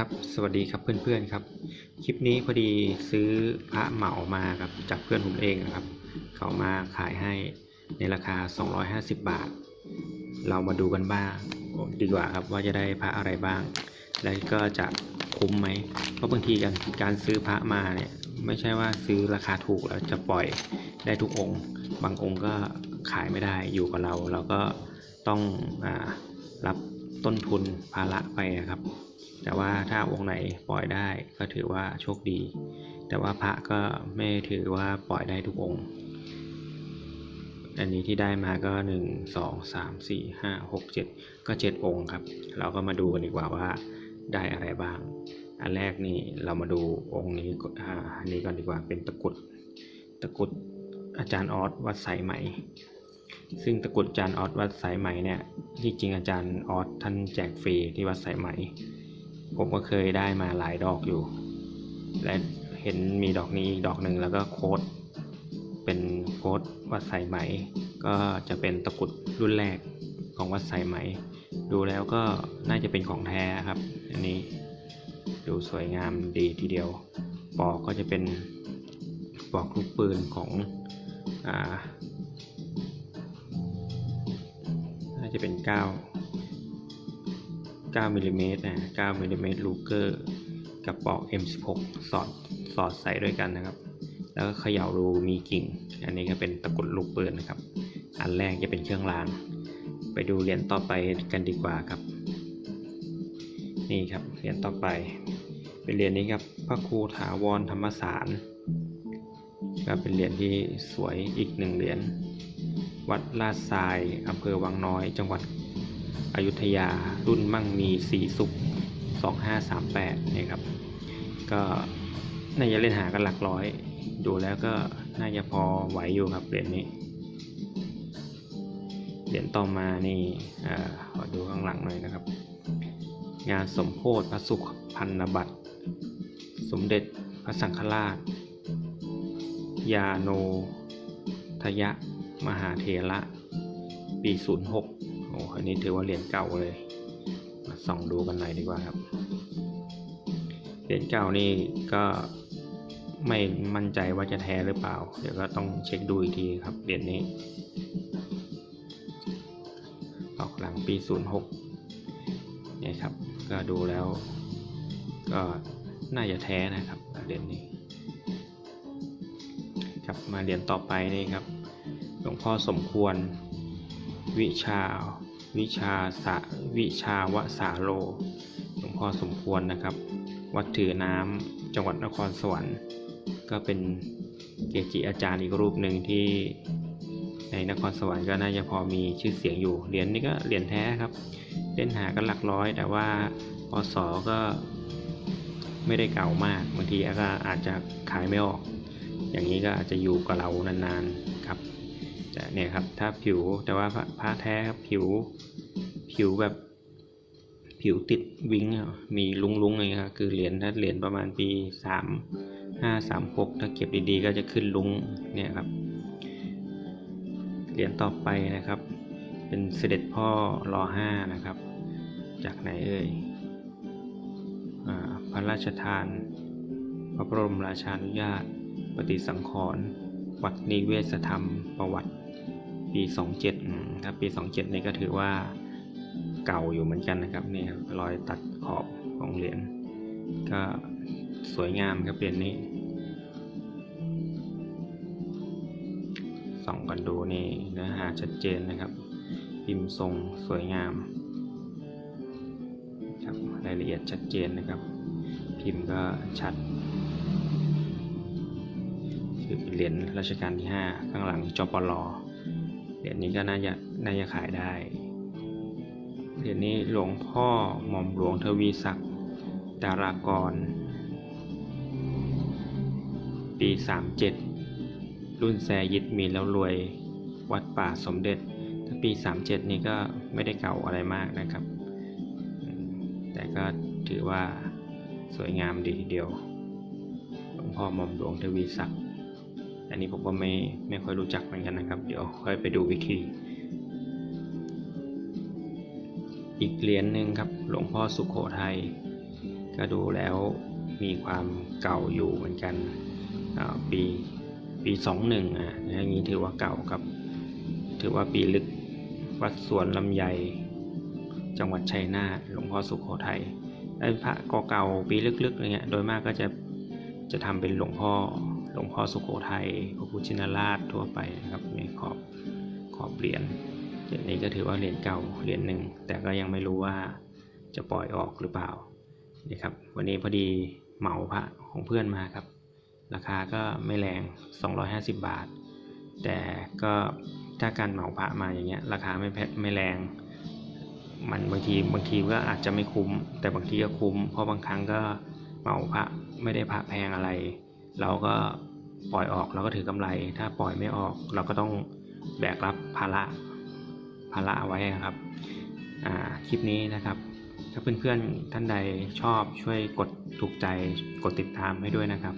ครับสวัสดีครับเพื่อนๆครับ คลิปนี้พอดีซื้อพระเหมามาครับจากเพื่อนผมเองนะครับ เขามาขายให้ในราคา 250 บาท เรามาดูกันบ้างดีกว่าครับว่าจะได้พระอะไรบ้าง และก็จะคุ้มไหมเพราะบางทีการการซื้อพระมาเนี่ยไม่ใช่ว่าซื้อราคาถูกแล้วจะปล่อยได้ทุกองค์ บางองค์ก็ขายไม่ได้อยู่กับเรา เราก็ต้องอรับต้นทุนภาระไปนะครับ แต่ว่าถ้าองค์ไหนปล่อยได้ก็ถือว่าโชคดี แต่ว่าพระก็ไม่ถือว่าปล่อยได้ทุกองค์ อันนี้ที่ได้มาก็หนึ่งสองสามสี่ห้าหกเจ็ดก็เจ็ดองค์ครับ เราก็มาดูกันดีกว่าว่าได้อะไรบ้าง อันแรกนี่เรามาดูองค์นี้อ่าอันนี้ก่อนดีกว่าเป็นตะกุดตะกุดอาจารย์ออสวัดสายไหม ซึ่งตะกุดอาจารย์ออสวัดสายไหมเนี่ยที่จริงอาจารย์ออสท่านแจกฟรีที่วัดสายไหม ผมก็เคยได้มาหลายดอกอยู่ และเห็นมีดอกนี้อีกดอกหนึ่งแล้วก็โค้ดเป็นโค้ดวัดสายไหม ก็จะเป็นตะกุดรุ่นแรกของวัดสายไหม ดูแล้วก็น่าจะเป็นของแท้ครับ อันนี้ดูสวยงามดีทีเดียว ปอกก็จะเป็นปอกลูกปืนของอ่าน่าจะเป็น9 9มิลลิเมตรนะ9มิลลิเมตรลูเกอร์กับปอก M16 สอดสอดใส่ด้วยกันนะครับ แล้วก็เขย่ารูมีกิ่ง อันนี้ก็เป็นตะกรุดลูกปืนนะครับ อันแรกจะเป็นเครื่องราง ไปดูเหรียญต่อไปกันดีกว่าครับ นี่ครับเหรียญต่อไป เป็นเหรียญนี้ครับพระครูถาวรธรรมสารก็เป็นเหรียญที่สวยอีกหนึ่งเหรียญวัดลาดทรายอำเภอวังน้อย จังหวัด อยุธยารุ่นมั่งมีสีสุข 2538นี่ครับ ก็น่าจะเล่นหากันหลักร้อย ดูแล้วก็น่าจะพอไหวอยู่ครับเหรียญนี้ เหรียญต่อมานี่อขอดูข้างหลังหน่อยนะครับ งานสมโพธิพระสุขพันนบัตร สมเด็จพระสังฆราช ยาโนทยะ มหาเถระ ปี 06 อ้อันนี้ถือว่าเหรียญเก่าเลย มาส่องดูกันหน่อยดีกว่าครับ เหรียญเก่านี่ก็ไม่มั่นใจว่าจะแท้หรือเปล่า เดี๋ยวก็ต้องเช็คดูอีกทีครับเหรียญนี้ ออกหลังปี 06เนี่ยครับ ก็ดูแล้ว ก็น่าจะแท้นะครับเหรียญนี้ ครับมาเหรียญต่อไปนี่ครับ หลวงพ่อสมควร วิชา วิชาสะวิชาวสาโล หลวงพ่อสมควรนะครับ วัดถือน้ำจังหวัดนครสวรรค์ก็เป็นเกจิอาจารย์อีกรูปหนึ่งที่ในนครสวรรค์ก็น่าจะพอมีชื่อเสียงอยู่เหรียญนี้ก็เหรียญแท้ครับ เล่นหากันหลักร้อย แต่ว่าพศก็ไม่ได้เก่ามากบางทีก็อาจจะขายไม่ออก อย่างนี้ก็อาจจะอยู่กับเรานานๆครับ เนี่ยครับ ถ้าผิวแต่ว่าพระพระแท้ครับผิวผิวแบบผิวติดวิ้งมีลุงลุงๆเลยครับคือเหรียญถ้าเหรียญประมาณปีสามห้าสามหกถ้าเก็บดีๆ ก็จะขึ้นลุงเนี่ยครับเหรียญต่อไปนะครับ เป็นเสด็จพ่อรอห้านะครับ จากไหนเอ่ยอพระราชทาน พระบรมราชานุญาต ปฏิสังขรณ์วัดนิเวศธรรมประวัติ ปี 27อืมครับปี 27 นี่ก็ถือว่าเก่าอยู่เหมือนกันนะครับนี่ครับรอยตัดขอบของเหรียญก็สวยงามครับเหรียญนี้ส่องกันดูนี่เนื้อหาชัดเจนนะครับ พิมพ์ทรงสวยงามครับรายละเอียดชัดเจนนะครับ พิมพ์ก็ชัดคือเหรียญรัชกาลที่ 5 ข้างหลังจปลเห รียญนี้ก็น่าจะน่าจะขายได้ เหรียญนี้หลวงพ่อหม่อมหลวงทวีศักดิ์ดารากร ปี 37 รุ่นแซยิดมีแล้วรวยวัดป่าสมเด็จ ถ้าปี 37 นี่ก็ไม่ได้เก่าอะไรมากนะครับ แต่ก็ถือว่าสวยงามดีทีเดียว หลวงพ่อหม่อมหลวงทวีศักดิ์ นนี้ผมก็ไม่ไม่ค่อยรู้จักเหมือนกันนะครับ เดี๋ยวค่อยไปดูอีกที อีกเหรียญหนึ่งครับ หลวงพ่อสุขโขทัยก็ดูแล้วมีความเก่าอยู่เหมือนกันปีปีสองหนึ่งอะอย่างนี้ถือว่าเก่าครับ ถือว่าปีลึกวัดสวนลำไยจังหวัดชัยนาทหลวงพ่อสุโขทัยไอ้พระเก่าๆปีลึกๆอะไรเงี้ยโดยมากก็จะจะทำเป็นหลวงพ่อ หลวงพ่อสุโขทัยพระพุทธชินราชทั่วไปนะครับในขอบขอบเหรียญเหรียญนี้ก็ถือว่าเหรียญเก่าเหรียญหนึ่ง แต่ก็ยังไม่รู้ว่าจะปล่อยออกหรือเปล่านี่ครับ วันนี้พอดีเหมาพระของเพื่อนมาครับ ราคาก็ไม่แรง 250 บาท แต่ก็ถ้าการเหมาพระมาอย่างเงี้ยราคาไม่แพไม่แรง มันบางทีบางทีก็อาจจะไม่คุ้ม แต่บางทีก็คุ้ม เพราะบางครั้งก็เหมาพระไม่ได้พระแพงอะไร เราก็ปล่อยออกเราก็ถือกำไร ถ้าปล่อยไม่ออก เราก็ต้องแบกรับภาระภาระไว้ครับคลิปนี้นะครับ ถ้าเพื่อนๆท่านใดชอบช่วยกดถูกใจกดติดตามให้ด้วยนะครับ